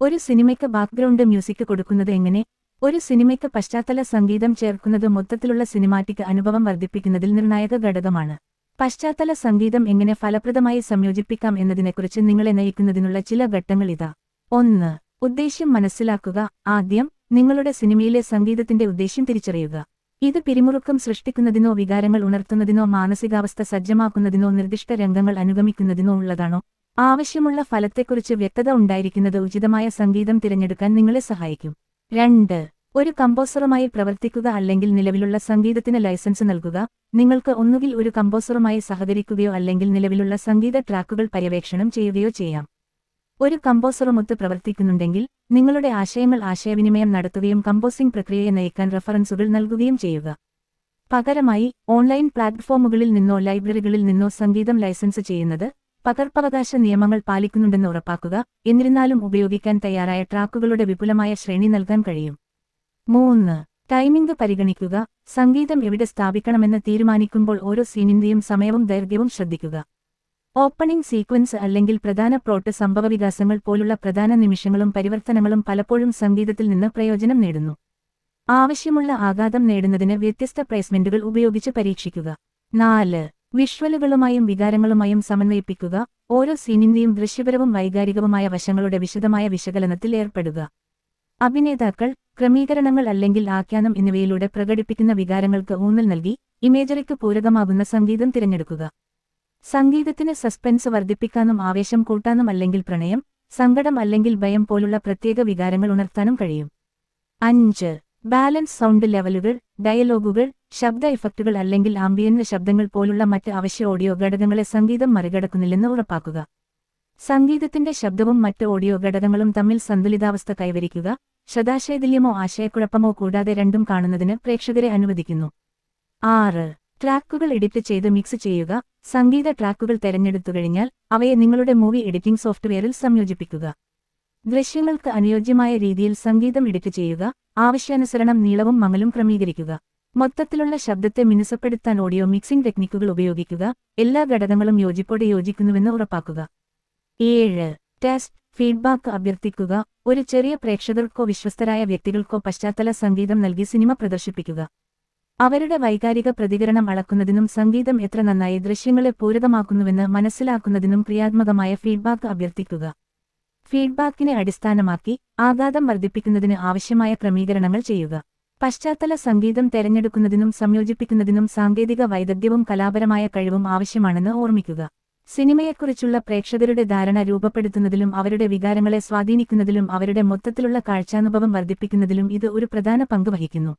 ഒരു സിനിമയ്ക്ക് background music കൊടുക്കുന്നത് എങ്ങനെ? ഒരു സിനിമയ്ക്ക് പശ്ചാത്തല സംഗീതം ചേർക്കുന്നത് മൊത്തത്തിലുള്ള സിനിമാറ്റിക് അനുഭവം വർദ്ധിപ്പിക്കുന്നതിൽ നിർണായക ഘടകമാണ്. പശ്ചാത്തല സംഗീതം എങ്ങനെ ഫലപ്രദമായി സംയോജിപ്പിക്കാം എന്നതിനെക്കുറിച്ച് നിങ്ങളെ നയിക്കുന്നതിനുള്ള ചില ഘട്ടങ്ങൾ ഇതാ. ഒന്ന് ഉദ്ദേശ്യം മനസ്സിലാക്കുക. ആദ്യം നിങ്ങളുടെ സിനിമയിലെ സംഗീതത്തിന്റെ ഉദ്ദേശ്യം തിരിച്ചറിയുക. ഇത് പിരിമുറുക്കം സൃഷ്ടിക്കുന്നതിനോ വികാരങ്ങൾ ഉണർത്തുന്നതിനോ മാനസികാവസ്ഥ സജ്ജമാക്കുന്നതിനോ നിർദ്ദിഷ്ട രംഗങ്ങൾ അനുഗമിക്കുന്നതിനോ ഉള്ളതാണോ? ആവശ്യമുള്ള ഫലത്തെക്കുറിച്ച് വ്യക്തത ഉണ്ടായിരിക്കുന്നത് ഉചിതമായ സംഗീതം തിരഞ്ഞെടുക്കാൻ നിങ്ങളെ സഹായിക്കും. രണ്ട് ഒരു കമ്പോസറുമായി പ്രവർത്തിക്കുക അല്ലെങ്കിൽ നിലവിലുള്ള സംഗീതത്തിന് ലൈസൻസ് നൽകുക. നിങ്ങൾക്ക് ഒന്നുകിൽ ഒരു കമ്പോസറുമായി സഹകരിക്കുകയോ അല്ലെങ്കിൽ നിലവിലുള്ള സംഗീത ട്രാക്കുകൾ പര്യവേക്ഷണം ചെയ്യുകയോ ചെയ്യാം. ഒരു കമ്പോസറുമൊത്ത് പ്രവർത്തിക്കുന്നുണ്ടെങ്കിൽ നിങ്ങളുടെ ആശയങ്ങൾ ആശയവിനിമയം നടത്തുകയും കമ്പോസിംഗ് പ്രക്രിയയെ നയിക്കാൻ റഫറൻസുകൾ നൽകുകയും ചെയ്യുക. പകരമായി ഓൺലൈൻ പ്ലാറ്റ്ഫോമുകളിൽ നിന്നോ ലൈബ്രറികളിൽ നിന്നോ സംഗീതം ലൈസൻസ് ചെയ്യുന്നത് പകർപ്പവകാശ നിയമങ്ങൾ പാലിക്കുന്നുണ്ടെന്ന് ഉറപ്പാക്കുക എന്നിരുന്നാലും ഉപയോഗിക്കാൻ തയ്യാറായ ട്രാക്കുകളുടെ വിപുലമായ ശ്രേണി നൽകാൻ കഴിയും. മൂന്ന് ടൈമിംഗ് പരിഗണിക്കുക സംഗീതം എവിടെ സ്ഥാപിക്കണമെന്ന് തീരുമാനിക്കുമ്പോൾ ഓരോ സീനിന്റെയും സമയവും ദൈർഘ്യവും ശ്രദ്ധിക്കുക. ഓപ്പണിംഗ് സീക്വൻസ് അല്ലെങ്കിൽ പ്രധാന പ്ലോട്ട് സംഭവവികാസങ്ങൾ പോലുള്ള പ്രധാന നിമിഷങ്ങളും പരിവർത്തനങ്ങളും പലപ്പോഴും സംഗീതത്തിൽ നിന്ന് പ്രയോജനം നേടുന്നു. ആവശ്യമുള്ള ആഘാതം നേടുന്നതിന് വ്യത്യസ്ത പ്ലേസ്മെന്റുകൾ ഉപയോഗിച്ച് പരീക്ഷിക്കുക. നാല് വിഷ്വലുകളുമായും വികാരങ്ങളുമായും സമന്വയിപ്പിക്കുക ഓരോ സീനിന്റെയും ദൃശ്യപരവും വൈകാരികവുമായ വശങ്ങളുടെ വിശദമായ വിശകലനത്തിൽ ഏർപ്പെടുക. അഭിനേതാക്കൾ ക്രമീകരണങ്ങൾ അല്ലെങ്കിൽ ആഖ്യാനം എന്നിവയിലൂടെ പ്രകടിപ്പിക്കുന്ന വികാരങ്ങൾക്ക് ഊന്നൽ നൽകി ഇമേജറിക്ക് പൂരകമാകുന്ന സംഗീതം തിരഞ്ഞെടുക്കുക. സംഗീതത്തിന് സസ്പെൻസ് വർദ്ധിപ്പിക്കാനും ആവേശം കൂട്ടാനും അല്ലെങ്കിൽ പ്രണയം സങ്കടം അല്ലെങ്കിൽ ഭയം പോലുള്ള പ്രത്യേക വികാരങ്ങൾ ഉണർത്താനും കഴിയും. അഞ്ച് ബാലൻസ് സൗണ്ട് ലെവലുകൾ ഡയലോഗുകൾ ശബ്ദ ഇഫക്റ്റുകൾ അല്ലെങ്കിൽ ആംബിയന്റ് ശബ്ദങ്ങൾ പോലുള്ള മറ്റ് അവശ്യ ഓഡിയോ ഘടകങ്ങളെ സംഗീതം മറികടക്കുന്നില്ലെന്ന് ഉറപ്പാക്കുക. സംഗീതത്തിന്റെ ശബ്ദവും മറ്റ് ഓഡിയോ ഘടകങ്ങളും തമ്മിൽ സന്തുലിതാവസ്ഥ കൈവരിക്കുക ശ്രദ്ധാശൈഥല്യമോ ആശയക്കുഴപ്പമോ കൂടാതെ രണ്ടും കാണുന്നതിന് പ്രേക്ഷകരെ അനുവദിക്കുന്നു. ആറ്. ട്രാക്കുകൾ എഡിറ്റ് ചെയ്ത് മിക്സ് ചെയ്യുക. സംഗീത ട്രാക്കുകൾ തെരഞ്ഞെടുത്തു കഴിഞ്ഞാൽ അവയെ നിങ്ങളുടെ മൂവി എഡിറ്റിംഗ് സോഫ്റ്റ്വെയറിൽ സംയോജിപ്പിക്കുക. ദൃശ്യങ്ങൾക്ക് അനുയോജ്യമായ രീതിയിൽ സംഗീതം എഡിറ്റ് ചെയ്യുക. ആവശ്യാനുസരണം നീളവും മങ്ങലും ക്രമീകരിക്കുക. മൊത്തത്തിലുള്ള ശബ്ദത്തെ മിനുസപ്പെടുത്താൻ ഓഡിയോ മിക്സിംഗ് ടെക്നിക്കുകൾ ഉപയോഗിക്കുക. എല്ലാ ഘടകങ്ങളും യോജിപ്പോടെ യോജിക്കുന്നുവെന്ന് ഉറപ്പാക്കുക. ഏഴ്. ടെസ്റ്റ് ഫീഡ്ബാക്ക് അഭ്യർത്ഥിക്കുക. ഒരു ചെറിയ പ്രേക്ഷകർക്കോ വിശ്വസ്തരായ വ്യക്തികൾക്കോ പശ്ചാത്തല സംഗീതം നൽകി സിനിമ പ്രദർശിപ്പിക്കുക. അവരുടെ വൈകാരിക പ്രതികരണം അളക്കുന്നതിനും സംഗീതം എത്ര നന്നായി ദൃശ്യങ്ങളെ പൂരിതമാക്കുന്നുവെന്ന് മനസ്സിലാക്കുന്നതിനും ക്രിയാത്മകമായ ഫീഡ്ബാക്ക് അഭ്യർത്ഥിക്കുക. ഫീഡ്ബാക്കിനെ അടിസ്ഥാനമാക്കി ആഘാതം വർദ്ധിപ്പിക്കുന്നതിന് ആവശ്യമായ ക്രമീകരണങ്ങൾ ചെയ്യുക. പശ്ചാത്തല സംഗീതം തെരഞ്ഞെടുക്കുന്നതിനും സംയോജിപ്പിക്കുന്നതിനും സാങ്കേതിക വൈദഗ്ധ്യവും കലാപരമായ കഴിവും ആവശ്യമാണെന്ന് ഓർമ്മിക്കുക. സിനിമയെക്കുറിച്ചുള്ള പ്രേക്ഷകരുടെ ധാരണ രൂപപ്പെടുത്തുന്നതിലും അവരുടെ വികാരങ്ങളെ സ്വാധീനിക്കുന്നതിലും അവരുടെ മൊത്തത്തിലുള്ള കാഴ്ചാനുഭവം വർദ്ധിപ്പിക്കുന്നതിലും ഇത് ഒരു പ്രധാന പങ്ക് വഹിക്കുന്നു.